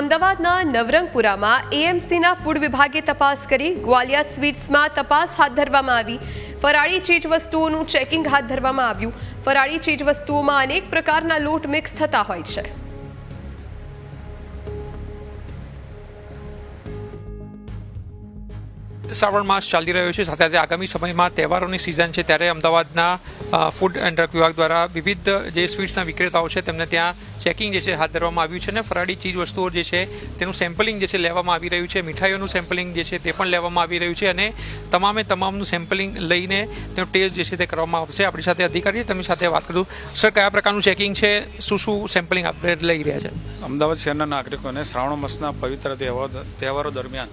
અમદાવાદના નવરંગપુરામાં એએમસીના ફૂડ વિભાગે તપાસ કરી ગ્વાલિયા સ્વીટ્સમાં તપાસ હાથ ધરવામાં આવી. ફરાળી ચીજવસ્તુઓનું ચેકિંગ હાથ ધરવામાં આવ્યું. ફરાળી ચીજવસ્તુઓમાં અનેક પ્રકારના લોટ મિક્સ થતા હોય છે. શ્રાવણ માસ ચાલી રહ્યો છે. સાથે સાથે આગામી સમયમાં તહેવારોની સિઝન છે ત્યારે અમદાવાદના ફૂડ એન્ડ ડ્રગ વિભાગ દ્વારા વિવિધ જે સ્વીટ્સના વિક્રેતાઓ છે તેમને ત્યાં ચેકિંગ જે છે હાથ ધરવામાં આવ્યું છે અને ફરાળી ચીજ વસ્તુઓ જે છે તેનું સેમ્પલિંગ જે છે લેવામાં આવી રહ્યું છે. મીઠાઈઓનું સેમ્પલિંગ જે છે તે પણ લેવામાં આવી રહ્યું છે અને તમામે તમામનું સેમ્પલિંગ લઈને તેનો ટેસ્ટ જે છે તે કરવામાં આવશે. આપણી સાથે અધિકારી તેમની સાથે વાત કરું. સર કયા પ્રકારનું ચેકિંગ છે? શું શું સેમ્પલિંગ આપણે લઈ રહ્યા છે? અમદાવાદ શહેરના નાગરિકોને શ્રાવણ માસના પવિત્ર તહેવાર દરમિયાન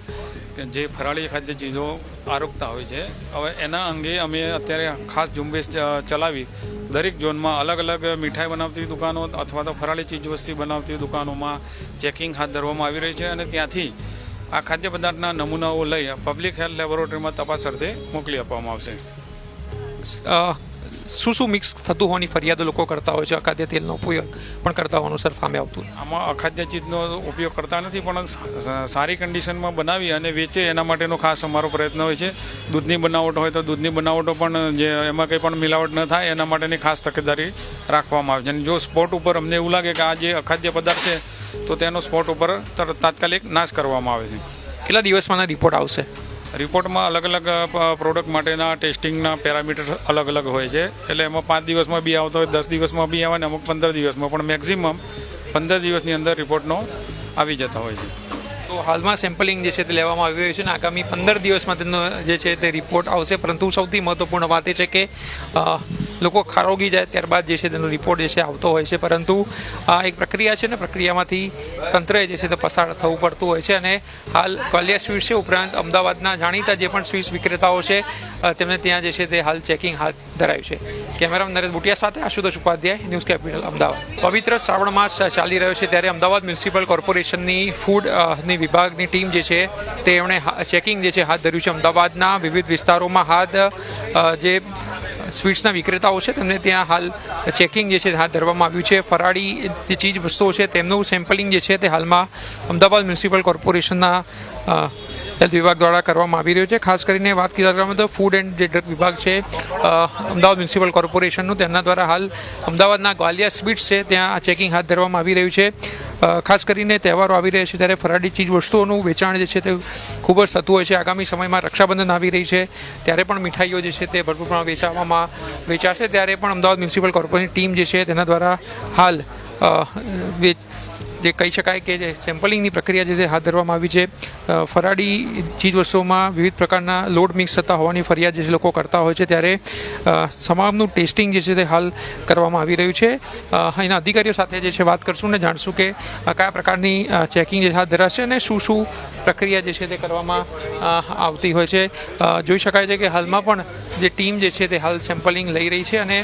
જે ફરાળી ખાદ્ય ચીજો આરોગતા હોય છે. હવે એના અંગે અમે અત્યારે ખાસ ઝુંબેશ ચલાવી દરેક ઝોનમાં અલગ અલગ મીઠાઈ બનાવતી દુકાનો અથવા તો ફરાળી ચીજવસ્તી બનાવતી દુકાનોમાં ચેકિંગ હાથ ધરવામાં આવી રહી છે અને ત્યાંથી આ ખાદ્ય પદાર્થના નમૂનાઓ લઈ પબ્લિક હેલ્થ લેબોરેટરીમાં તપાસ અર્થે મોકલી આપવામાં આવશે. શું શું મિક્સ થતું હોવાની ફરિયાદો લોકો કરતા હોય છે? અખાદ્ય તેલનો ઉપયોગ પણ કરતા હોવાનું સર સામે આવતું. આમાં અખાદ્ય ચીજનો ઉપયોગ કરતા નથી પણ સારી કન્ડિશનમાં બનાવી અને વેચે એના માટેનો ખાસ અમારો પ્રયત્ન હોય છે. દૂધની બનાવટ હોય તો દૂધની બનાવટો પણ જે એમાં કંઈ પણ મિલાવટ ન થાય એના માટેની ખાસ તકેદારી રાખવામાં આવે છે. અને જો સ્પોટ ઉપર અમને એવું લાગે કે આ જે અખાદ્ય પદાર્થ છે તો તેનો સ્પોટ ઉપર તાત્કાલિક નાશ કરવામાં આવે છે. કેટલા દિવસમાં રિપોર્ટ આવશે? રિપોર્ટમાં અલગ અલગ પ્રોડક્ટ માટેના ટેસ્ટિંગના પેરામીટર અલગ અલગ હોય છે. એટલે એમાં પાંચ દિવસમાં બી આવતો હોય, દસ દિવસમાં બી આવે ને અમુક પંદર દિવસમાં. પણ મેક્ઝિમમ પંદર દિવસની અંદર રિપોર્ટનો આવી જતા હોય છે. તો હાલમાં સેમ્પલિંગ જે છે તે લેવામાં આવી રહ્યું છે અને આગામી પંદર દિવસમાં તેનો જે છે તે રિપોર્ટ આવશે. પરંતુ સૌથી મહત્વપૂર્ણ વાત એ છે કે લોકો ખારોગી જાય ત્યારબાદ જે છે તેનો રિપોર્ટ જે છે આવતો હોય છે. પરંતુ આ એક પ્રક્રિયા છે ને, પ્રક્રિયામાંથી તંત્રએ જે છે તે પસાર થવું પડતું હોય છે અને હાલ કલિયા સ્વીટ્સ છે ઉપરાંત અમદાવાદના જાણીતા જે પણ સ્વીટ્સ વિક્રેતાઓ છે તેમને ત્યાં જે છે તે હાલ ચેકિંગ હાથ ધરાયું છે. કેમેરામેન નરેશ બુટિયા સાથે આશુતોષ ઉપાધ્યાય, ન્યૂઝ કેપિટલ અમદાવાદ. પવિત્ર શ્રાવણ માસ ચાલી રહ્યો છે ત્યારે અમદાવાદ મ્યુનિસિપલ કોર્પોરેશનની ફૂડની વિભાગની ટીમ જે છે તે એમણે ચેકિંગ જે છે હાથ ધર્યું છે. અમદાવાદના વિવિધ વિસ્તારોમાં હાથ જે સ્વીટ્સના વિક્રેતાઓ છે, તેમને ત્યાં હાલ ચેકિંગ જે છે, હાથ ધરવામાં આવ્યું છે. ફરાળી જે ચીજ વસ્તુઓ છે, તેમનું સેમ્પલિંગ જે છે, તે હાલમાં અમદાવાદ મ્યુનિસિપલ કોર્પોરેશનના હેલ્થ વિભાગ દ્વારા કરવામાં આવી રહ્યો છે. ખાસ કરીને વાત કરવામાં તો ફૂડ એન્ડ જે ડ્રગ વિભાગ છે અમદાવાદ મ્યુનિસિપલ કોર્પોરેશનનું તેમના દ્વારા હાલ અમદાવાદના ગ્વાલિયા સ્વીટ્સ છે, ત્યાં ચેકિંગ હાથ ધરવામાં આવી રહ્યું છે. ખાસ કરીને તહેવારો આવી રહ્યા છે, ત્યારે ફરાળી ચીજ વસ્તુઓનું વેચાણ જે છે તે ખૂબ જ થતું હોય છે. આગામી સમયમાં રક્ષાબંધન આવી રહી છે, ત્યારે પણ મીઠાઈઓ જે છે તે ભરપૂર પ્રમાણમાં વેચાવામાં વેચાશે. ત્યારે પણ અમદાવાદ મ્યુનિસિપલ કોર્પોરેશનની ટીમ જે છે તેના દ્વારા હાલ જે કહી શકાય કે જે સેમ્પલિંગની પ્રક્રિયા જે હાથ ધરવામાં આવી છે. ફરાળી ચીજ વસ્તુઓમાં વિવિધ પ્રકારના લોડ મિક્સ થતા હોવાની ફરિયાદ જે લોકો કરતા હોય છે. ત્યારે તમામનું ટેસ્ટિંગ જે છે તે હાલ કરવામાં આવી રહ્યું છે. એના અધિકારીઓ સાથે જે છે વાત કરશું ને જાણશું કે કયા પ્રકારની ચેકિંગ જે હાથ ધરાશે અને શું શું પ્રક્રિયા જે છે તે કરવામાં આવતી હોય છે. જોઈ શકાય છે કે હાલમાં પણ જે ટીમ જે છે તે હાલ સેમ્પલિંગ લઈ રહી છે અને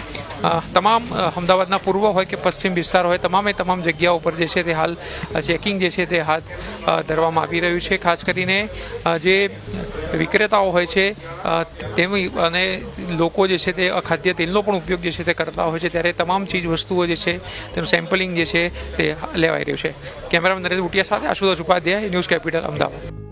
તમામ અમદાવાદના પૂર્વ હોય કે પશ્ચિમ વિસ્તાર હોય, તમામે તમામ જગ્યાઓ પર જે છે તે હાલ ચેકિંગ જે છે તે હાથ ધરવામાં આવી રહ્યું છે. ખાસ કરીને જે વિક્રેતાઓ હોય છે તેમની અને લોકો જે છે તે અખાદ્ય તેલનો પણ ઉપયોગ જે છે તે કરતા હોય છે, ત્યારે તમામ ચીજ વસ્તુઓ જે છે, તેનું સેમ્પલિંગ જે છે તે લેવાઈ રહ્યું છે. કેમેરામેન નરેશ બુટિયા સાથે આશુતોષ ઉપાધ્યાય, ન્યૂઝ કેપિટલ, અમદાવાદ.